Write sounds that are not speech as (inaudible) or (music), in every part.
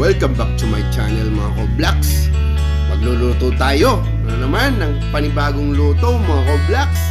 Welcome back to my channel mga ko-blacks Magluluto tayo. Ano naman ng panibagong luto mga ko-blacks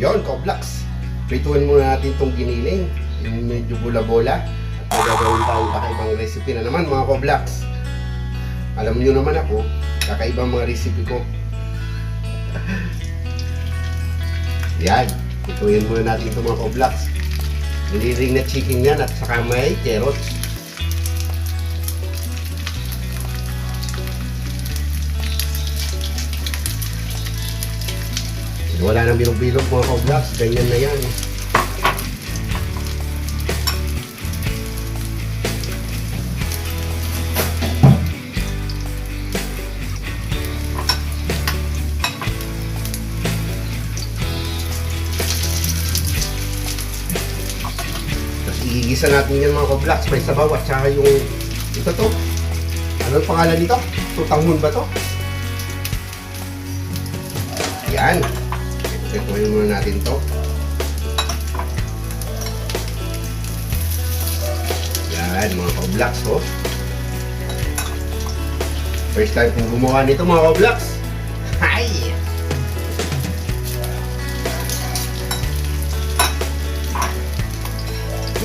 Yon ko-blacks Prituin muna natin tong giniling. Yung medyo bola-bola. At magagawin tayong kakaibang recipe na naman mga ko-blacks Alam niyo naman ako Kakaibang mga recipe ko yan. Ituyin muna natin itong mga koblaks. Niliring na chicken yan at saka may carrots. Wala nang bilog-bilog mga koblaks. Ganyan na yan. Igigisa natin yan mga koblaks. May sabaw at saka yung ito to. Anong pangalan nito? Tutanghon ba to? Yan. Itutuin muna natin to. Yan mga koblaks oh. First time kong gumawa nito mga koblaks.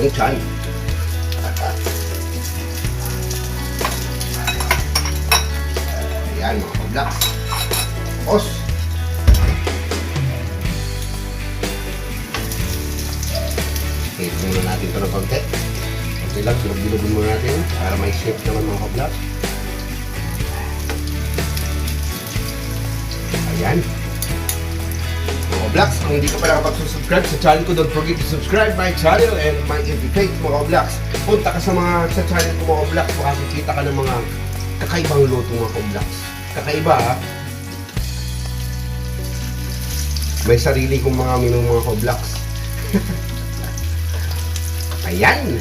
Yung chan. Ayan mga koblaks. Os. Okay, muna natin ito ng konti. Okay lang, bilog-bilogin muna natin para may shape naman mga koblaks. Ayan. Mga vlogs, kung hindi ka pa nakapag-subscribe sa channel ko, don't forget to subscribe my channel and my page mga vlogs. Punta ka sa mga sa channel ko mga vlogs, makakikita ka ng mga kakaibang luto mga vlogs. Kakaiba ha. May sarili kong mga menu mga vlogs. (laughs) Ayan!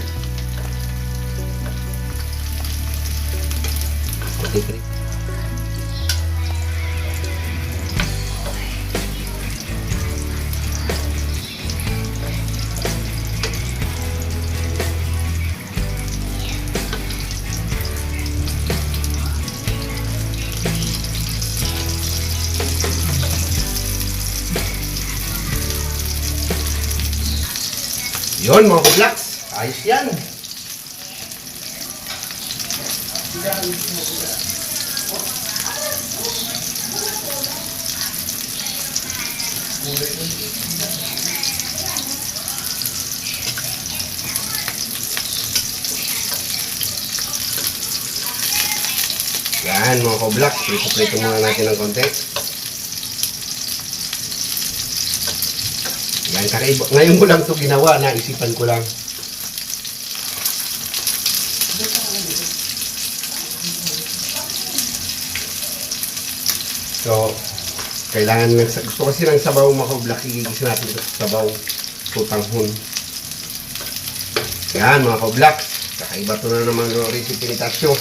Okay, Yun mga kublaks, ayos yan. Yan mga kublaks, prito-prito muna natin ng konti. Yan, kakaiba. Ngayon ko lang ito ginawa, naisipan ko lang. So, kailangan ng, gusto kasi ng sabaw makablak, igigis natin ito sa sabaw tutanghon. Yan mga kablak, kakaiba ito na naman yung recipe ni Tasyo.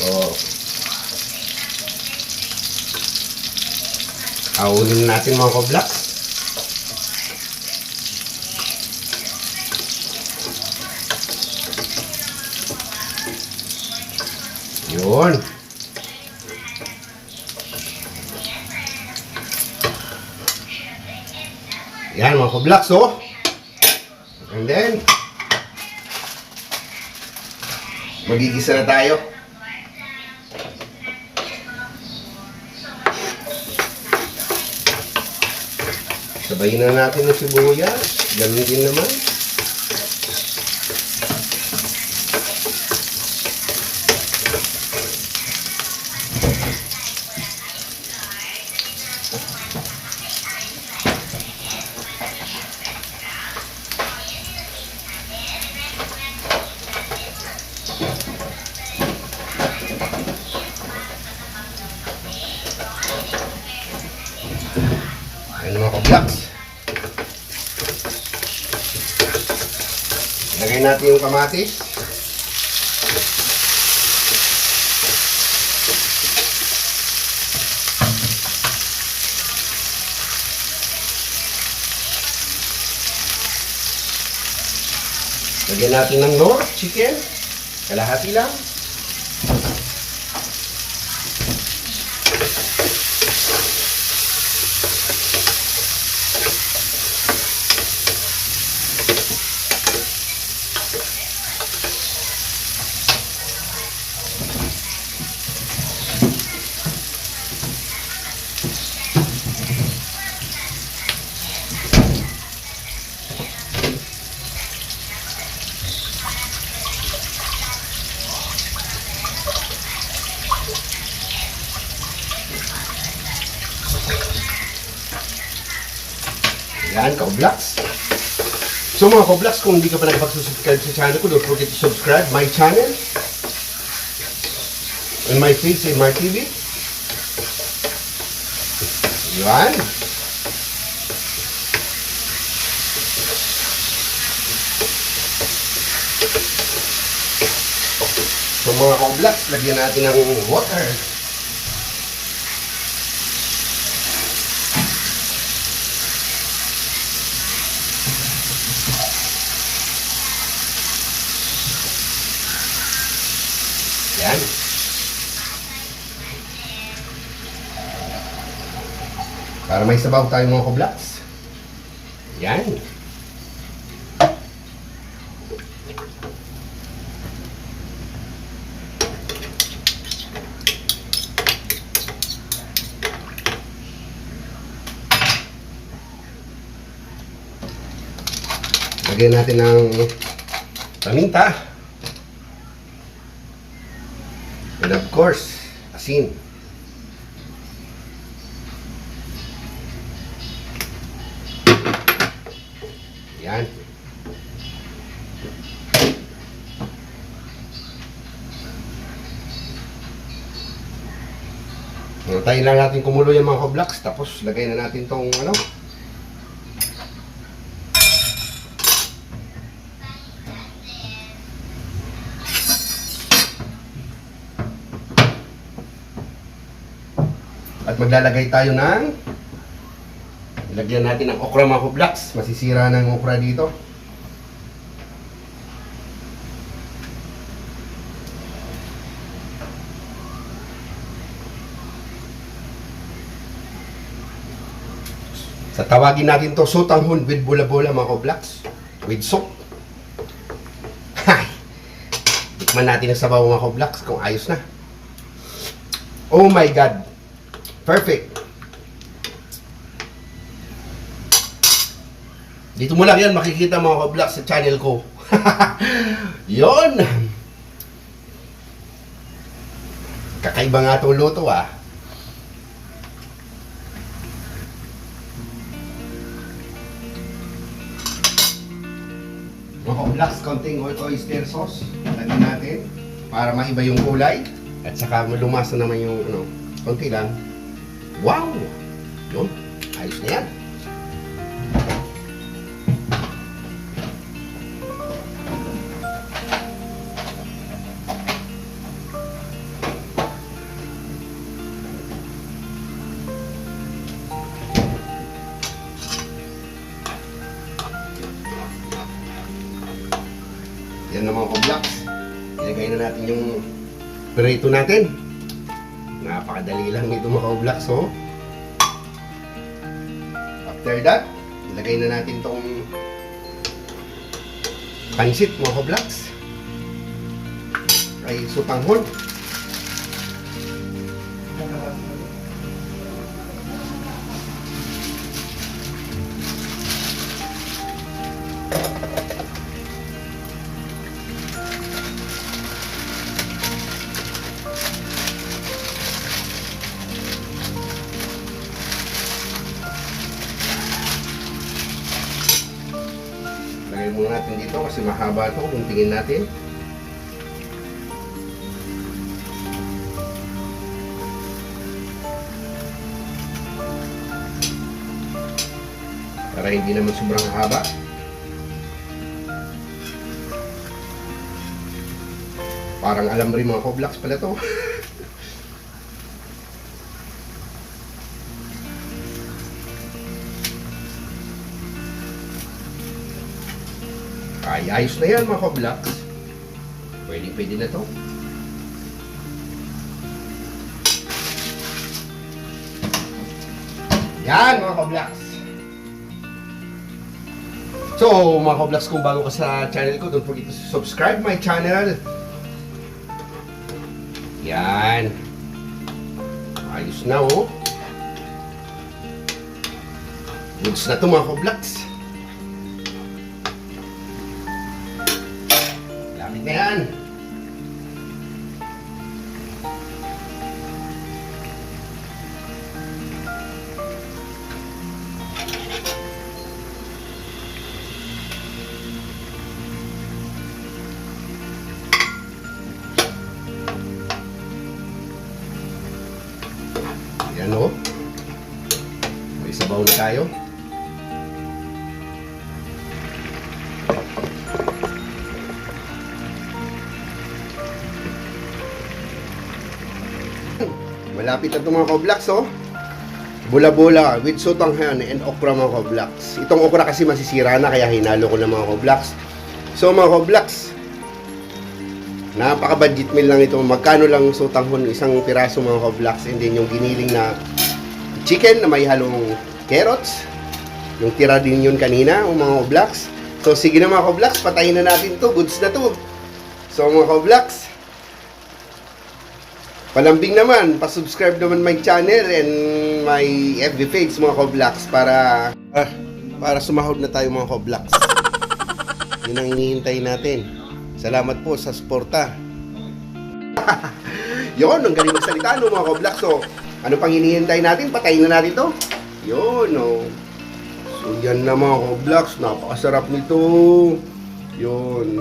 So, Kaulin natin mga koblak. Yun. Yan mga koblaks oh. And then, magigisa na tayo. Sabayin na natin ng sibuyas. Ganun din naman. natin yung kamatis. Lagyan natin ng Lord chicken. Kalahati lang. Yan, Kaoblaks. So mga Kaoblaks, kung hindi ka pa nakapag-subscribe sa channel ko, don't forget to subscribe my channel and my face in my TV. Yan. So mga Kaoblaks, lagyan natin ng water. Yan. Para may sabaw tayo mga kublaks. Yan. Lagyan natin ng paminta. And of course, asin. Yan. Antayin lang natin kumulo yung mga koblaks, tapos lagay na natin tong ano. At maglalagay tayo ng Ilagyan natin ng okra mga kublaks. Masisira ng okra dito. Sa tawagin natin to sotanghon with bula-bula mga kublaks. With soup. Hay! Tikman natin ang sabaw mga kublaks kung ayos na. Oh my God! Perfect! Dito mo lang yan makikita mga ka-vlog sa channel ko. (laughs) Yon. Kakaiba nga itong luto ah. Mga ka-vlog, konting oy- oyster sauce. Lagyan natin para maiba yung kulay. At saka lumasa naman yung ano, konti lang. Wow! Yun, ayos na yan. Yan na mga koblaks. Ilagay na natin yung prito natin. Napakadali lang nito mga koblaks, oh. After that, ilagay na natin tong pansit mga koblaks. Ay sutanghon. Lagay muna natin dito kasi mahaba ito kung tingin natin. Para hindi naman sobrang haba. Parang alam rin mga koblaks pala to. (laughs) Ay, ayos na yan mga ka-vlogs. Pwede, pwede na to. Yan mga ka-vlogs. So, mga ka-vlogs, kung bago ka sa channel ko, don't forget to subscribe my channel. Yan. Ayos na oh. Goods na to mga ka-vlogs. Tayo. Malapit na itong mga koblaks, oh. Bula-bula with sotanghan and okra mga koblaks. Itong okra kasi masisira na kaya hinalo ko ng mga koblaks. So mga koblaks, napaka-budget meal lang ito. Magkano lang sotanghon isang piraso mga koblaks and then yung giniling na chicken na may halong carrots. Yung tira din yun kanina, yung mga koblaks. So sige na mga koblaks, patayin na natin to. Goods na to. So mga koblaks, Palambing naman, pa-subscribe naman my channel and my FB page mga koblaks para ah, para sumahod na tayo mga koblaks. (laughs) Yun ang hinihintay natin. Salamat po sa suporta. (laughs) Yon, ang galing magsalita no mga koblaks. So, ano pang hinihintay natin? Patayin na natin to. Yun, no. So, yan na mga koblaks. Napakasarap nito. Yun.